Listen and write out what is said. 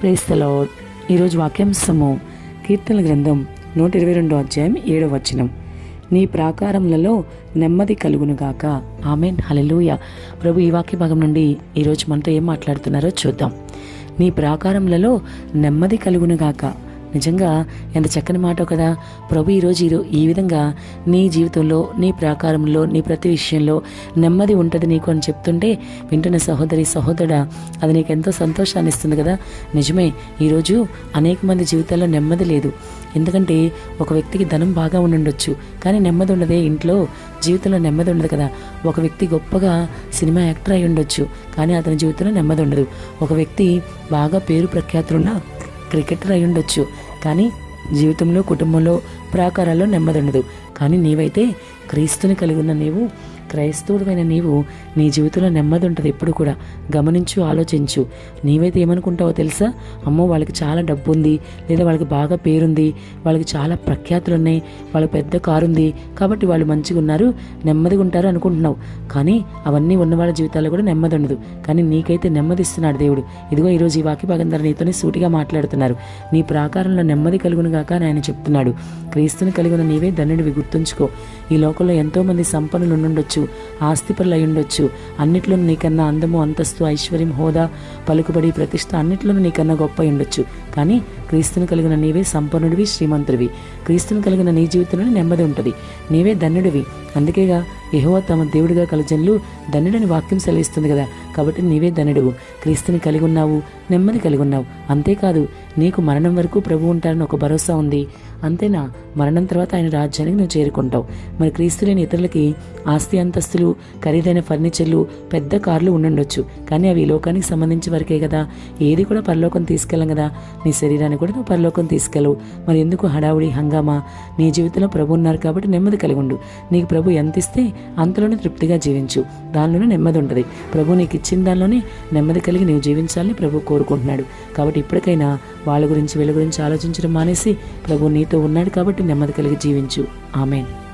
ప్రేస్తలో ఈరోజు వాక్యాంశము కీర్తన గ్రంథం నూట ఇరవై రెండో అధ్యాయం ఏడవ వచనం. నీ ప్రాకారములలో నెమ్మది కలుగునుగాక ఆమెన్. హలెలూయ ప్రభు ఈ వాక్య భాగం నుండి ఈరోజు మనతో ఏం మాట్లాడుతున్నారో చూద్దాం. నీ ప్రాకారములలో నెమ్మది కలుగునుగాక నిజంగా ఎంత చక్కని మాట కదా. ప్రభు ఈరోజు ఈరో ఈ విధంగా నీ జీవితంలో నీ ప్రాకారంలో నీ ప్రతి విషయంలో నెమ్మది ఉంటుంది నీకు అని చెప్తుంటే వింటున్న సహోదరి సహోదరుడా అది నీకు ఎంతో సంతోషాన్ని ఇస్తుంది కదా. నిజమే ఈరోజు అనేక మంది జీవితాల్లో నెమ్మది లేదు. ఎందుకంటే ఒక వ్యక్తికి ధనం బాగా ఉండుండొచ్చు కానీ నెమ్మది ఉండదే. ఇంట్లో జీవితంలో నెమ్మది ఉండదు కదా. ఒక వ్యక్తి గొప్పగా సినిమా యాక్టర్ అయి ఉండొచ్చు కానీ అతని జీవితంలో నెమ్మది ఉండదు. ఒక వ్యక్తి బాగా పేరు ప్రఖ్యాతులున్న క్రికెటర్ అయి ఉండొచ్చు కానీ జీవితంలో కుటుంబంలో ప్రాకారాల్లో నెమ్మది ఉండదు కానీ నీవైతే క్రీస్తుని కలిగి ఉన్న నీవు క్రైస్తవుడైన నీవు నీ జీవితంలో నెమ్మది ఉంటుంది ఎప్పుడు కూడా. గమనించు ఆలోచించు. నీవైతే ఏమనుకుంటావో తెలుసా? అమ్మో వాళ్ళకి చాలా డబ్బు ఉంది లేదా వాళ్ళకి బాగా పేరుంది వాళ్ళకి చాలా ప్రఖ్యాతులు ఉన్నాయి వాళ్ళకి పెద్ద కారు ఉంది కాబట్టి వాళ్ళు మంచిగా ఉన్నారు నెమ్మదిగా ఉంటారు అనుకుంటున్నావు. కానీ అవన్నీ ఉన్న వాళ్ళ జీవితాల్లో కూడా నెమ్మది ఉండదు కానీ నీకైతే నెమ్మది ఇస్తున్నాడు దేవుడు. ఇదిగో ఈరోజు ఈ వాక్య భాగం నీతోనే సూటిగా మాట్లాడుతున్నారు. నీ ప్రాకారంలో నెమ్మది కలుగునుగాక అని ఆయన చెప్తున్నాడు. క్రీస్తుని కలిగిన నీవే ధనుడివి గుర్తుంచుకో. ఈ లోకంలో ఎంతోమంది సంపన్నులు ఉండొచ్చు ఉండొచ్చు ఆస్తిపరులు ఉండొచ్చు నీకన్నా అందము అంతస్తు ఐశ్వర్యం హోదా పలుకుబడి ప్రతిష్ట అన్నిట్లోనూ నీకన్నా గొప్ప ఉండొచ్చు కానీ క్రీస్తుని కలిగిన నీవే సంపన్నుడివి శ్రీమంతుడివి. క్రీస్తుని కలిగిన నీ జీవితంలో నెమ్మది ఉంటుంది. నీవే ధన్యుడివి. అందుకేగా యెహోవా తమ దేవుడిగా కలజన్లు ధన్యుడని వాక్యం సెలవిస్తుంది కదా. కాబట్టి నీవే ధన్యుడువు క్రీస్తుని కలిగి ఉన్నావు నెమ్మది కలిగి ఉన్నావు. అంతేకాదు నీకు మరణం వరకు ప్రభు ఉంటారని ఒక భరోసా ఉంది. అంతేనా? మరణం తర్వాత ఆయన రాజ్యానికి నువ్వు చేరుకుంటావు. మరి క్రీస్తు లేని ఇతరులకి ఆస్తి అంతస్తులు ఖరీదైన ఫర్నిచర్లు పెద్ద కార్లు ఉండుండొచ్చు. కానీ అవి ఈ లోకానికి సంబంధించి వరకే కదా. ఏది కూడా పరలోకం తీసుకెళ్ళం కదా. నీ శరీరాన్ని కూడా నువ్వు పరలోకం తీసుకెళ్ళవు. మరి ఎందుకు హడావుడి హంగామా? నీ జీవితంలో ప్రభు ఉన్నారు కాబట్టి నెమ్మది కలిగి ఉండు. నీకు ప్రభు ఎంత ఇస్తే అంతలోనే తృప్తిగా జీవించు. దానిలోనే నెమ్మది ఉంటుంది. ప్రభు నీకు ఇచ్చిన దానిలోనే నెమ్మది కలిగి నీవు జీవించాలని ప్రభు కోరుకుంటున్నాడు. కాబట్టి ఇప్పటికైనా వాళ్ళ గురించి వీళ్ళ గురించి ఆలోచించడం మానేసి ప్రభు నీతో ఉన్నాడు కాబట్టి నెమ్మది కలిగి జీవించు. ఆమెన్.